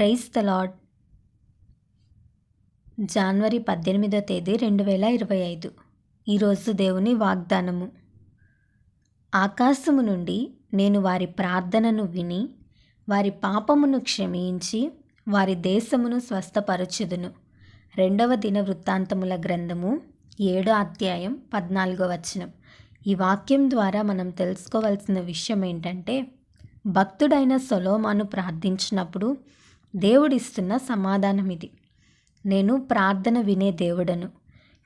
Praise the lord జనవరి పద్దెనిమిదో తేదీ రెండు వేల ఇరవై ఐదు. ఈరోజు దేవుని వాగ్దానము. ఆకాశము నుండి నేను వారి ప్రార్థనను విని వారి పాపమును క్షమించి వారి దేశమును స్వస్థపరచుదును. రెండవ దిన వృత్తాంతముల గ్రంథము ఏడో అధ్యాయం పద్నాలుగో వచనం. ఈ వాక్యం ద్వారా మనం తెలుసుకోవాల్సిన విషయం ఏంటంటే భక్తుడైన సొలోమాను ప్రార్థించినప్పుడు దేవుడిస్తున్న సమాధానం ఇది నేను ప్రార్థన వినే దేవుడను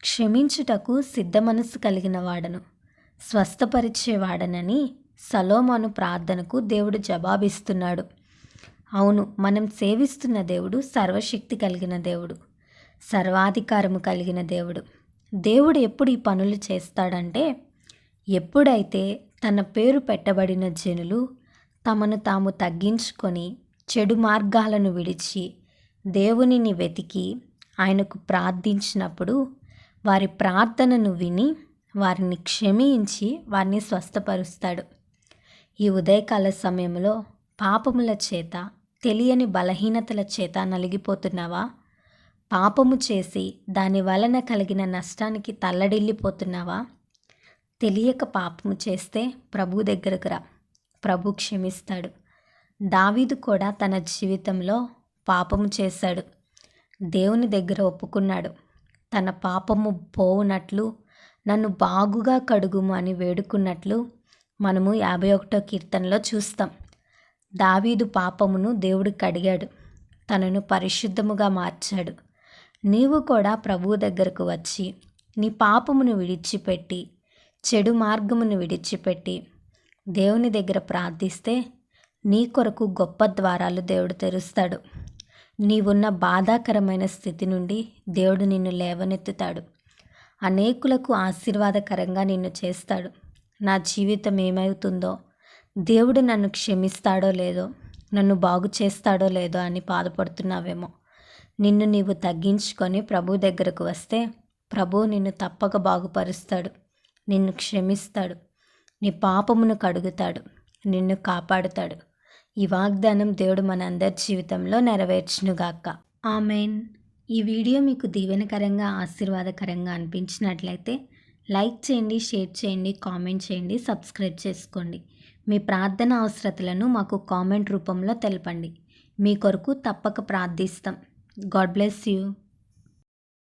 క్షమించుటకు సిద్ధ మనసు కలిగిన వాడను స్వస్థపరిచేవాడనని సలోమాను ప్రార్థనకు దేవుడు జవాబిస్తున్నాడు. అవును మనం సేవిస్తున్న దేవుడు సర్వశక్తి కలిగిన దేవుడు సర్వాధికారము కలిగిన దేవుడు. దేవుడు ఎప్పుడు ఈ పనులు చేస్తాడంటే ఎప్పుడైతే తన పేరు పెట్టబడిన జనులు తమను తాము తగ్గించుకొని చెడు మార్గాలను విడిచి దేవునిని వెతికి ఆయనకు ప్రార్థించినప్పుడు వారి ప్రార్థనను విని వారిని క్షమించి వారిని స్వస్థపరుస్తాడు. ఈ ఉదయకాల సమయంలో పాపముల చేత తెలియని బలహీనతల చేత నలిగిపోతున్నావా? పాపము చేసి దాని వలన కలిగిన నష్టానికి తల్లడిల్లిపోతున్నావా? తెలియక పాపము చేస్తే ప్రభు దగ్గరకు రా. ప్రభు క్షమిస్తాడు. దావీదు కూడా తన జీవితంలో పాపము చేశాడు. దేవుని దగ్గర ఒప్పుకున్నాడు. తన పాపము పోవునట్లు నన్ను బాగుగా కడుగుము అని వేడుకున్నట్లు మనము యాభై ఒకటో కీర్తనలో చూస్తాం. దావీదు పాపమును దేవుడు కడిగాడు. తనను పరిశుద్ధముగా మార్చాడు. నీవు కూడా ప్రభువు దగ్గరకు వచ్చి నీ పాపమును విడిచిపెట్టి చెడు మార్గమును విడిచిపెట్టి దేవుని దగ్గర ప్రార్థిస్తే నీ కొరకు గొప్ప ద్వారాలు దేవుడు తెరుస్తాడు. నీవున్న బాధాకరమైన స్థితి నుండి దేవుడు నిన్ను లేవనెత్తుతాడు. అనేకులకు ఆశీర్వాదకరంగా నిన్ను చేస్తాడు. నా జీవితం ఏమవుతుందో దేవుడు నన్ను క్షమిస్తాడో లేదో నన్ను బాగు చేస్తాడో లేదో అని బాధపడుతున్నావేమో. నిన్ను నీవు తగ్గించుకొని ప్రభు దగ్గరకు వస్తే ప్రభు నిన్ను తప్పక బాగుపరుస్తాడు. నిన్ను క్షమిస్తాడు. నీ పాపమును కడుగుతాడు. నిన్ను కాపాడుతాడు. ఈ వాగ్దానం దేవుడు మన అందరి జీవితంలో నెరవేర్చునుగాక. ఆమెన్. ఈ వీడియో మీకు దీవెనకరంగా ఆశీర్వాదకరంగా అనిపించినట్లయితే లైక్ చేయండి షేర్ చేయండి కామెంట్ చేయండి సబ్స్క్రైబ్ చేసుకోండి. మీ ప్రార్థన అవసరతలను మాకు కామెంట్ రూపంలో తెలపండి. మీ కొరకు తప్పక ప్రార్థిస్తాం. God bless you.